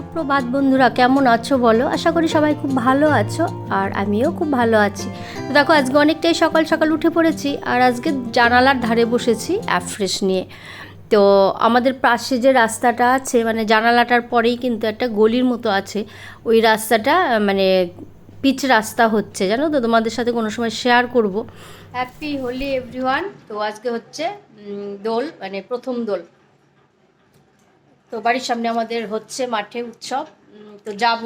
সুপ্রভাত বন্ধুরা, কেমন আছো বলো? আশা করি সবাই খুব ভালো আছো আর আমিও খুব ভালো আছি। তো দেখো, আজকে অনেকটাই সকাল সকাল উঠে পড়েছি আর আজকে জানালার ধারে বসেছি অ্যাফ্রেশ নিয়ে। তো আমাদের পাশে যে রাস্তাটা আছে মানে জানালাটার পরেই কিন্তু একটা গলির মতো আছে। ওই রাস্তাটা মানে পিচ রাস্তা হচ্ছে, জানো তো? তোমাদের সাথে কোনো সময় শেয়ার করব। হ্যাপি হোলি এভরিওয়ান তো আজকে হচ্ছে দোল মানে প্রথম দোল। তো বাড়ির সামনে আমাদের হচ্ছে মাঠে উৎসব। তো যাব।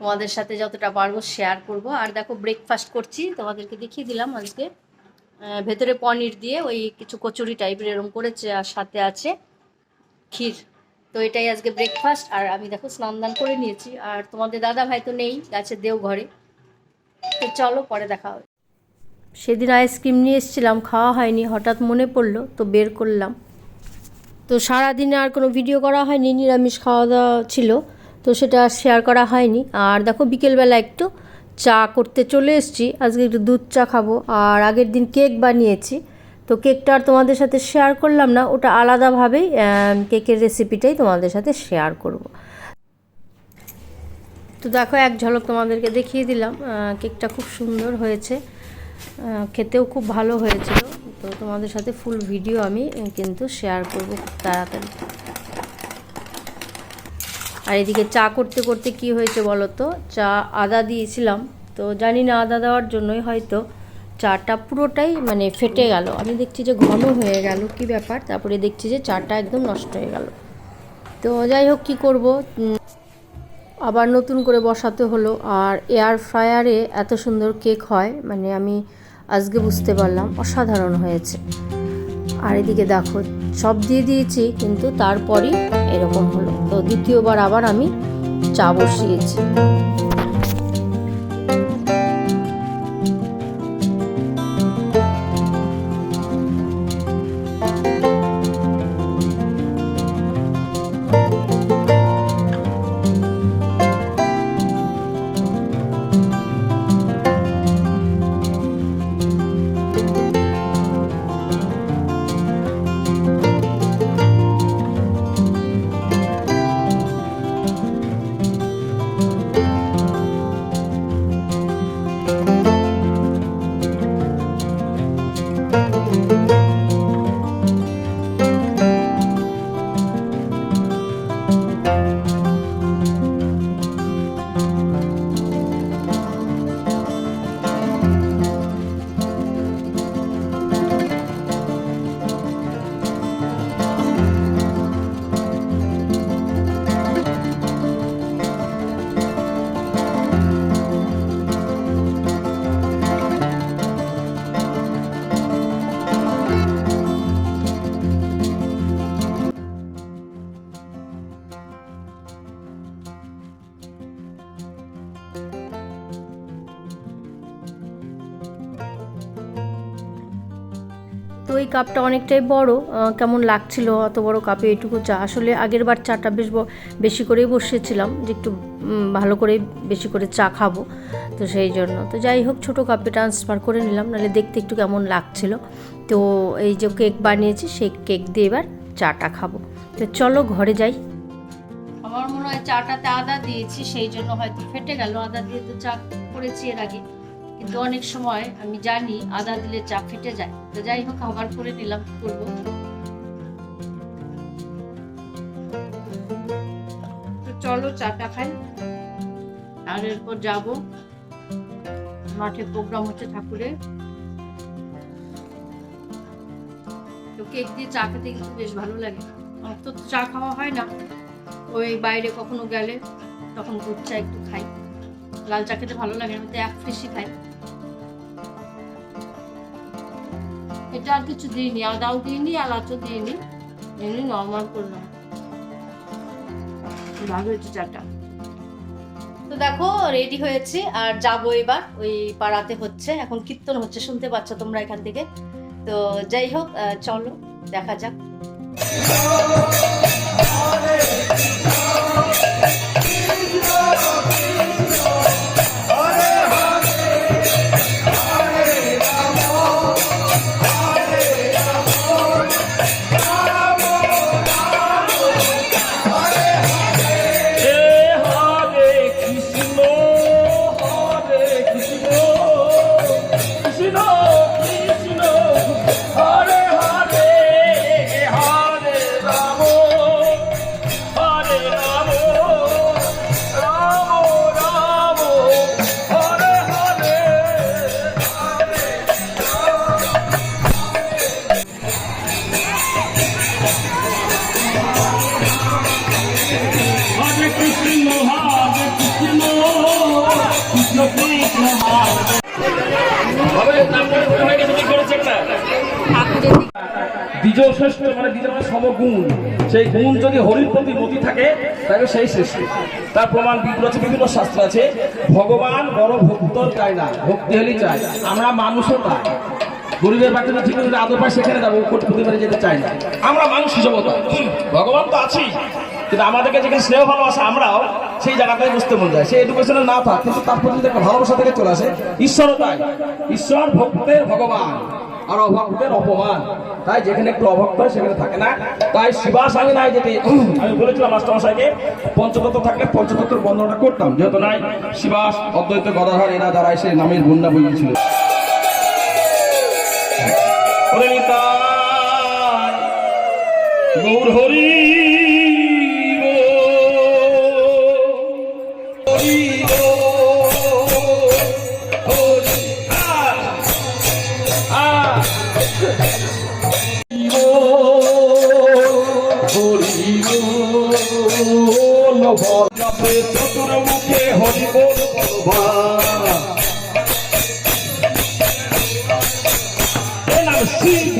তোমাদের সাথে যতটা পারব শেয়ার করব। আর দেখো ব্রেকফাস্ট করছি, তোমাদেরকে দেখিয়ে দিলাম আজকে। ভেতরে পনির দিয়ে ওই কিছু কচুরি টাইপের এরকম করেছে আর সাথে আছে ক্ষীর। তো এটাই আজকে ব্রেকফাস্ট আর আমি দেখো স্নান দান করে নিয়েছি। আর তোমাদের দাদা ভাই তো নেই গাছের দেও ঘরে। তো চলো পরে দেখা হবে। সেদিন আইসক্রিম নিয়ে এসেছিলাম, খাওয়া হয়নি, হঠাৎ মনে পড়ল, তো বের করলাম। তো সারাদিনে আর কোনো ভিডিও করা হয়নি, নিরামিষ খাওয়া দাওয়া ছিল, তো সেটা শেয়ার করা হয়নি। আর দেখো, বিকেলবেলা একটু চা করতে চলে এসেছি, আজকে একটু দুধ চা খাব। আর আগের দিন কেক বানিয়েছি, তো কেকটা আর তোমাদের সাথে শেয়ার করলাম না, ওটা আলাদাভাবেই কেকের রেসিপিটাই তোমাদের সাথে শেয়ার করব। তো দেখো, এক ঝলক তোমাদেরকে দেখিয়ে দিলাম কেকটা খুব সুন্দর হয়েছে খেতেও খুব ভালো হয়েছিল। তো তোমাদের সাথে ফুল ভিডিও আমি কিন্তু শেয়ার করব খুব তাড়াতাড়ি। আর এদিকে চা করতে করতে কি হয়েছে বলো তো? চা আদা দিয়েছিলাম। তো জানি না আদা দেওয়ার জন্যই হয়তো চাটা পুরোটাই মানে ফেটে গেল। আমি দেখছি যে ঘন হয়ে গেল, কি ব্যাপার? তারপরে দেখছি যে চাটা একদম নষ্ট হয়ে গেল। তো যাই হোক, কী করব? আবার নতুন করে বসাতে হলো। আর এয়ার ফ্রায়ারে এত সুন্দর কেক হয় মানে আমি আজকে বুঝতে পারলাম অসাধারণ হয়েছে। আর এদিকে দেখো, সব দিয়ে দিয়েছি, কিন্তু তারপরই এরকম হলো। তো দ্বিতীয়বার আবার আমি চা বসিয়েছি। তো এই কাপটা অনেকটাই বড় কেমন লাগছিল, অত বড় কাপে এটুকু চা? আসলে আগের বার চাটা বেশ বেশি করেই বসিয়েছিলাম যে একটু ভালো করে বেশি করে চা খাব, তো সেই জন্য। তো যাই হোক, ছোটো কাপে ট্রান্সফার করে নিলাম, নাহলে দেখতে একটু কেমন লাগছিল। তো এই যে কেক বানিয়েছি, সেই কেক দিয়ে এবার চাটা খাব। তো চলো ঘরে যাই। আমার মনে হয় চাটাতে আদা দিয়েছি, সেই জন্য হয়তো ফেটে গেল। আদা দিয়ে তো চা করেছি এর আগে। কিন্তু অনেক সময় আমি জানি আদা দিলে চা ফেটে যায়। তো যাই হোক, আবার করে নিলাম, করব। চলো চাটা খাই। আর এরপর যাব। মাঠে প্রোগ্রাম হচ্ছে ঠাকুরের। তো কেক দিয়ে চা খেতে কিন্তু বেশ ভালো লাগে। আমার চা খাওয়া হয় না। ওই বাইরে কখনো গেলে তখন দুধ চা একটু খাই। লাল চা খেতে ভালো লাগে আমি তো এক ফ্রেশই খাই। এটা আর কিছু দিইনি, আদাও দিইনি, এলাচও দিইনি, এমনি নর্মাল করলাম। ভালো হয়েছে চাটা। তো দেখো রেডি হয়েছি, আর যাব এবার, ওই পাড়াতে হচ্ছে। এখন কীর্তন হচ্ছে, শুনতে পাচ্ছ তোমরা এখান থেকে। তো যাই হোক চলো, দেখা যাক। Yeah. শ্রেষ্ঠ মানে সেই গুণ যদি হরির প্রতি থাকে সেই শ্রেষ্ঠ। তার প্রমাণ শাস্ত্র আছে। ভগবান বড় ভক্ত না আমরা মানুষও না গরিবের বাচ্চাটা ঠিক আদর পায়, সেখানে যাব কোটিপতি বাড়ি যেতে চাই না। আমরা মানুষ হিসেবতা ভগবান তো আছি কিন্তু আমাদেরকে যেখানে স্নেহ ভালোবাসা আমরাও সেই জায়গাটায় বুঝতে মন যায়। সেই এডুকেশনে না থাক কিন্তু তার প্রতি যদি একটা ভালোবাসা থেকে চলে আসে ঈশ্বরও তাই। ঈশ্বর ভক্তের ভগবান আর অভক্তের অপমান। তাই যেখানে একটু অভক্ত হয় সেখানে থাকে না। তাই শিবাস আমি নাই যেতে আমি বলেছিলাম মাস্টারমশাইকে পঞ্চতত্ত্ব থাকলে পঞ্চতত্ত্বের বর্ণনা করতাম যেহেতু নাই শিবাস অদ্বৈত গদাধর এরা দ্বারা এসে নামের বন্যা নিতাই, গৌর হরি। চতুর্মুখে হরি বল বলবা শিব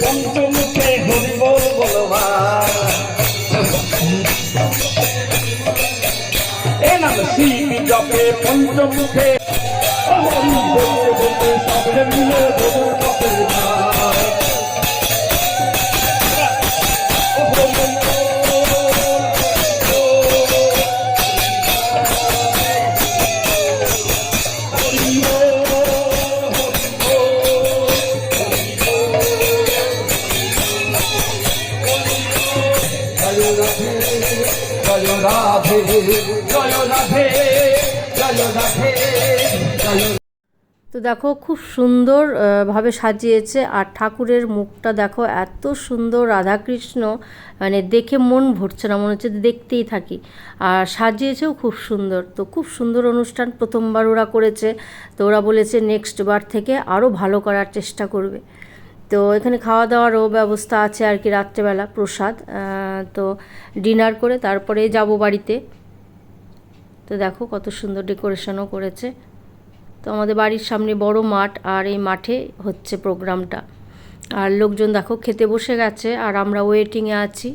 পঞ্চমুখে হরি বলবা নাম শিব জপে, পঞ্চমুখে হরি বলতে বলতে সবে মিলে তো দেখো, খুব সুন্দর ভাবে সাজিয়েছে। আর ঠাকুরের মুখটা দেখো, এত সুন্দর রাধাকৃষ্ণ মানে দেখে মন ভরছে না, মনে হচ্ছে দেখতেই থাকি। আর সাজিয়েছেও খুব সুন্দর। তো খুব সুন্দর অনুষ্ঠান প্রথমবার ওরা করেছে। তো ওরা বলেছে নেক্সট বার থেকে আরও ভালো করার চেষ্টা করবে। তো এখানে খাওয়া দাওয়ারও ব্যবস্থা আছে আর কি রাত্রেবেলা, প্রসাদ তো ডিনার করে তারপরে যাব বাড়িতে। তো দেখো কত সুন্দর ডেকোরেশনও করেছে। তো আমাদের বাড়ির সামনে বড় মাঠ আর এই মাঠে হচ্ছে প্রোগ্রামটা। আর লোকজন দেখো খেতে বসে গেছে আর আমরা ওয়েটিংয়ে আছি।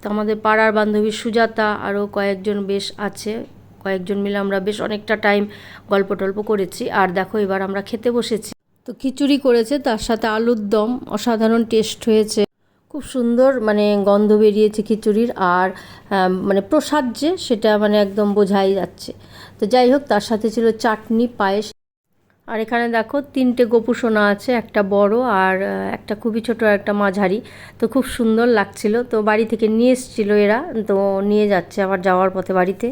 তো আমাদের পাড়ার বান্ধবী সুজাতা আরও কয়েকজন বেশ আছে। কয়েকজন মিলে আমরা বেশ অনেকটা টাইম গল্প টল্প করেছি। আর দেখো এবার আমরা খেতে বসেছি। তো খিচুড়ি করেছে, তার সাথে আলুর দম, অসাধারণ টেস্ট হয়েছে। খুব সুন্দর মানে গন্ধ বেরিয়েছে খিচুড়ির আর মানে প্রসাদ যে সেটা মানে একদম বোঝাই যাচ্ছে। তো যাই হোক, তার সাথে ছিল চাটনি, পায়েস। আর এখানে দেখো, তিনটে গোপুসোনা আছে, একটা বড় আর একটা খুবই ছোট একটা মাঝারি। তো খুব সুন্দর লাগছিল। তো বাড়ি থেকে নিয়ে এসেছিল এরা, তো নিয়ে যাচ্ছে আবার যাওয়ার পথে বাড়িতে।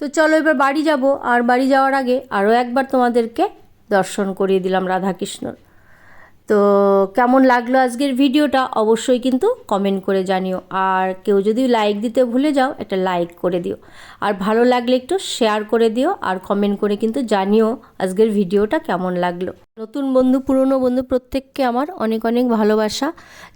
তো চলো এবার বাড়ি যাব। আর বাড়ি যাওয়ার আগে আরও একবার তোমাদেরকে দর্শন করিয়ে দিলাম রাধাকৃষ্ণর। তো কেমন লাগল আজকের ভিডিওটা অবশ্যই কিন্তু কমেন্ট করে জানিও। আর কেউ যদি লাইক দিতে ভুলে যাও, একটা লাইক করে দিও। আর ভালো লাগলে একটু শেয়ার করে দিও আর কমেন্ট করে কিন্তু জানিও আজকের ভিডিওটা কেমন লাগল। নতুন বন্ধু, পুরনো বন্ধু প্রত্যেককে আমার অনেক অনেক ভালোবাসা।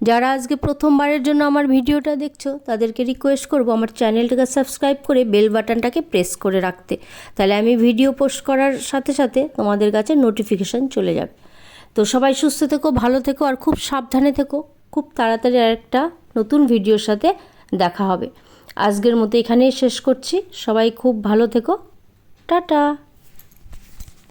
যারা আজকে প্রথমবারের জন্য আমার ভিডিওটা দেখছ, তাদেরকে রিকোয়েস্ট করব আমার চ্যানেলটাকে সাবস্ক্রাইব করে বেল বাটনটাকে প্রেস করে রাখতে। তাহলে আমি ভিডিও পোস্ট করার সাথে সাথে তোমাদের কাছে নোটিফিকেশান চলে যাবে। তো সবাই সুস্থ থেকো, ভালো থেকো আর খুব সাবধানে থেকো। খুব তাড়াতাড়ি আরেকটা নতুন ভিডিওর সাথে দেখা হবে। আজকের মতো এখানেই শেষ করছি। সবাই খুব ভালো থেকো। টাটা।